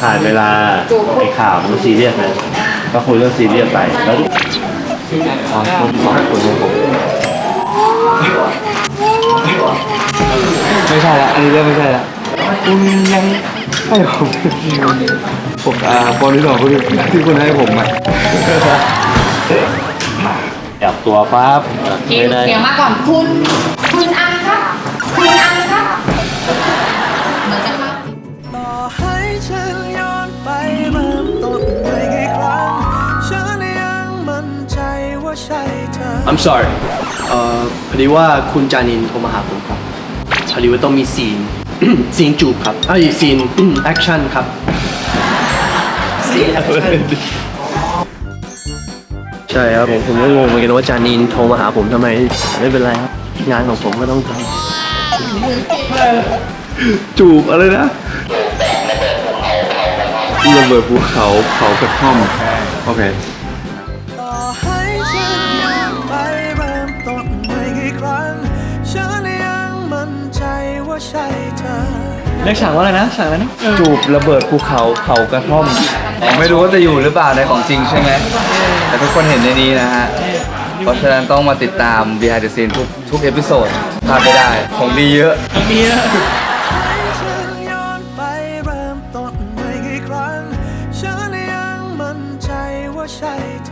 ผ่านเวลาไอ้ข่าวมันซีเรียสนะก็คุยเรื่องซีเรียสไปแล้วขอคนขอให้คนของผมไม่ใช่ละอันนี้เริ่มไม่ใช่ละคุณยังให้ผมผมอ่าบอลที่สองคือที่คุณให้ผมอะแอบตัวปั๊บเสียงไม่ได้เสียงมาก่อนคุณ คุณอังครับ คุณอัง I'm sorry เอ่อพอดีว่าคุณจานินโทรมาหาผมครับ พอดีว่าต้องมีซีน ซีนจูบครับเอ้ยซีน แอคชั่นครับ ซีนแอคชั่น ใช่ครับผมผมก็งงเหมือนกันว่าจานินโทรมาหาผมทำไม ไม่เป็นไรครับ งานของผมก็ต้องทำจูบอะไรนะระเบิดภูเขาเผากระท่อมโอเค เธอรียกฉากว่าอะไรนะฉากอะไรนะจูบระเบิดภูเขาเผากระท่อม ไม่รู้ว่าจะอยู่หรือเปล่าในของจริงใช่ไหมแต่ทุกคนเห็นในนี้นะฮะ เพราะฉะนั้นต้องมาติดตาม Behind the Scene ทุกทุกเอพิโซดพลาดไม่ได้ของดีเยอะ มีเยอะดีช่